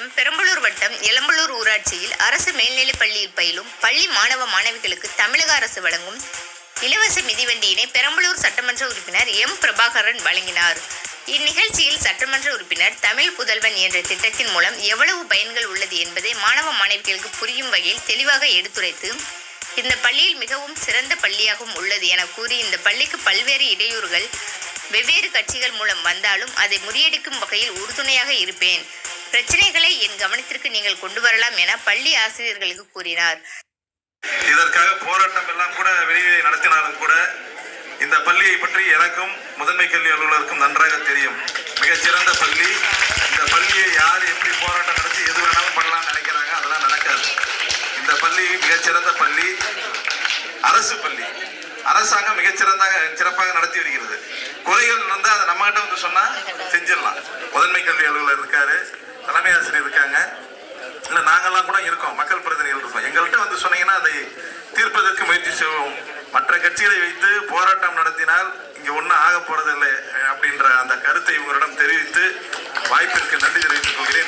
மாவட்டம் பெரம்பலூர் வட்டம் எலம்பலூர் ஊராட்சியில் அரசு மேல்நிலைப் பள்ளியில் பயிலும் பள்ளி மாணவ மாணவிகளுக்கு தமிழக அரசு வழங்கும் இலவச மிதிவண்டியினை பெரம்பலூர் சட்டமன்ற உறுப்பினர் எம். பிரபாகரன் வழங்கினார். இந்நிகழ்ச்சியில் சட்டமன்ற உறுப்பினர் தமிழ் புதல்வன் என்ற திட்டத்தின் மூலம் எவ்வளவு பயன்கள் உள்ளது என்பதை மாணவ மாணவிகளுக்கு புரியும் வகையில் தெளிவாக எடுத்துரைத்து இந்த பள்ளியில் மிகவும் சிறந்த பள்ளியாகவும் உள்ளது என கூறி இந்த பள்ளிக்கு பல்வேறு இடையூறுகள் வெவ்வேறு கட்சிகள் மூலம் வந்தாலும் அதை முறியடிக்கும் வகையில் உறுதுணையாக இருப்பேன். பிரச்சனைகளை என் கவனத்திற்கு நீங்கள் கொண்டு வரலாம் என பள்ளி ஆசிரியர்களுக்கு கூறினார். இதற்காக போராட்டம் எல்லாம் கூட வெளியே நடத்தினாலும் கூட இந்த பள்ளியை பற்றி எனக்கும் முதன்மை கல்வி அலுவலருக்கும் நன்றாக தெரியும். மிகச்சிறந்த பள்ளி. இந்த பள்ளியை யார் எப்படி போராட்டம் நடத்தி எது வேணாலும் பண்ணலாம்னு நினைக்கிறாங்க அதெல்லாம் நடக்காது. இந்த பள்ளி மிகச்சிறந்த பள்ளி. அரசு பள்ளி. அரசாங்கம் மிகச்சிறந்தாக சிறப்பாக நடத்தி வருகிறது. குறைகள் இருந்தால் அதை நம்மகிட்ட வந்து சொன்னால் செஞ்சிடலாம். முதன்மை கல்வி அலுவலர் இருக்காரு. தலைமை ஆசிரியர் இருக்காங்க. இல்லை நாங்கள்லாம் கூட இருக்கோம். மக்கள் பிரதிநிதிகள் இருக்கோம். எங்கள்கிட்ட வந்து சொன்னீங்கன்னா அதை தீர்ப்பதற்கு முயற்சி செய்வோம். மற்ற கட்சிகளை வைத்து போராட்டம் நடத்தினால் இங்கே ஒன்றும் ஆக போகிறதில்லை அப்படின்ற அந்த கருத்தை உங்களிடம் தெரிவித்து வாய்ப்பிற்கு நன்றி தெரிவித்துக் கொள்கிறேன்.